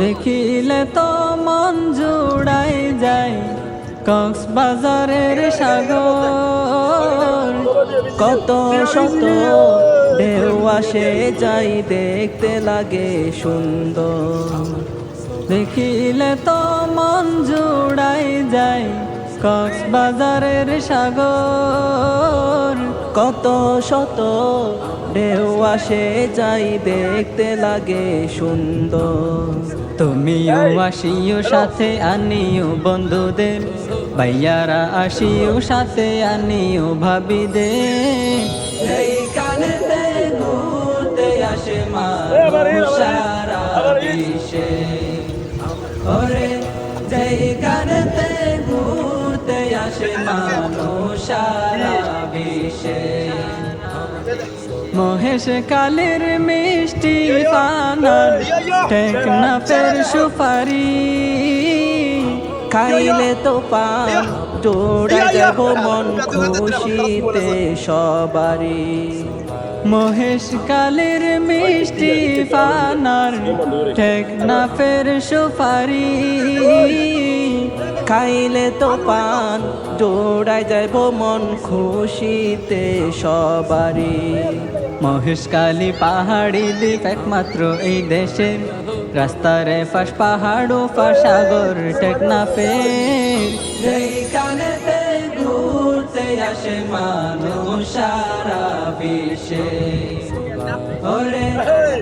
দেখিলে তো মন জুড়াই যায় কক্সবাজারের সাগর। কত শত ঢেউ আসে যাই দেখতে লাগে সুন্দর। দেখিলে তো মন জুড়াই যায় কক্সবাজারের সাগর। কত শত ঢেউ আসে যাই দেখতে লাগে সুন্দর। তুমিও আসিও সাথে আনিও বন্ধুদের। ভাইয়ারা আসিও সাথে আনিও ভাবিদের। এইখানে ঘুরতে আসে মানুষ সারা বিশ্বে ওরে যেইখানে ঘুরতে আসে মানুষ সারা বিশ্বে মহেশ কালের মিষ্টি পানার টেকনাফের সুপারি খাইলে তো পান জোড়া যাব মন খুশিতে সবারই মহেশ কালের মিষ্টি পানার টেকনাফের সুপারি খাইলে তো পান, জোড়ায় যাইব মন খুশিতে সবারই। মহেশকালী পাহাড়ি দ্বীপ একমাত্র এই দেশে। রাস্তার ফাঁস পাহাড় ও সাগর টেকনাফে সেইখানেতে ঘুরতে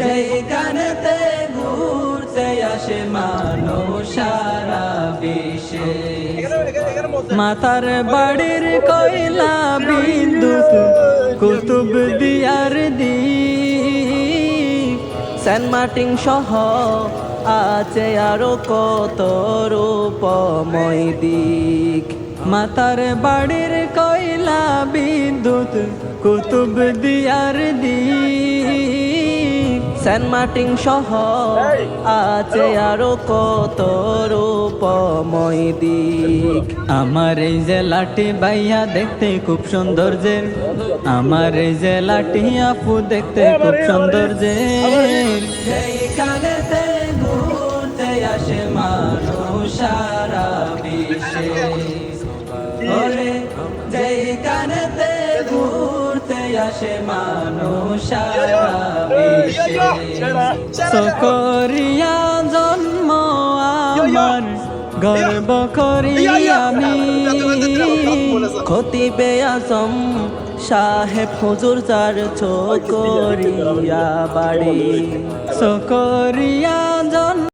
যেইখানেতে আসে মানুষ সারা মাতার বাড়ির কয়লা বিদ্যুৎ কুতুব দিয়ার দি সেন্ট মার্টিন সহ আছে আরও কত রূপময় দিক। মাতার বাড়ির কয়লা বিদ্যুৎ কুতুব দিয়ার দি সেন্ট মার্টিন সহ আছে আরও কত রূপময় দিক। আমার এই জেলাটি বাইয়া দেখতে খুব সৌন্দর্যের আমার এই জেলাটি আপু দেখতে খুব ঘুরতে আসে মানুষ সারা বিশ্বে। যেইখানেতে ঘুরতে আসে মানুষ সকরিয়া জন্ম আমার গর্ব করি আমি খতিবে আজম সাহেব হুজুর যার চকরিয়া বাড়ি সকরিয়া জন্ম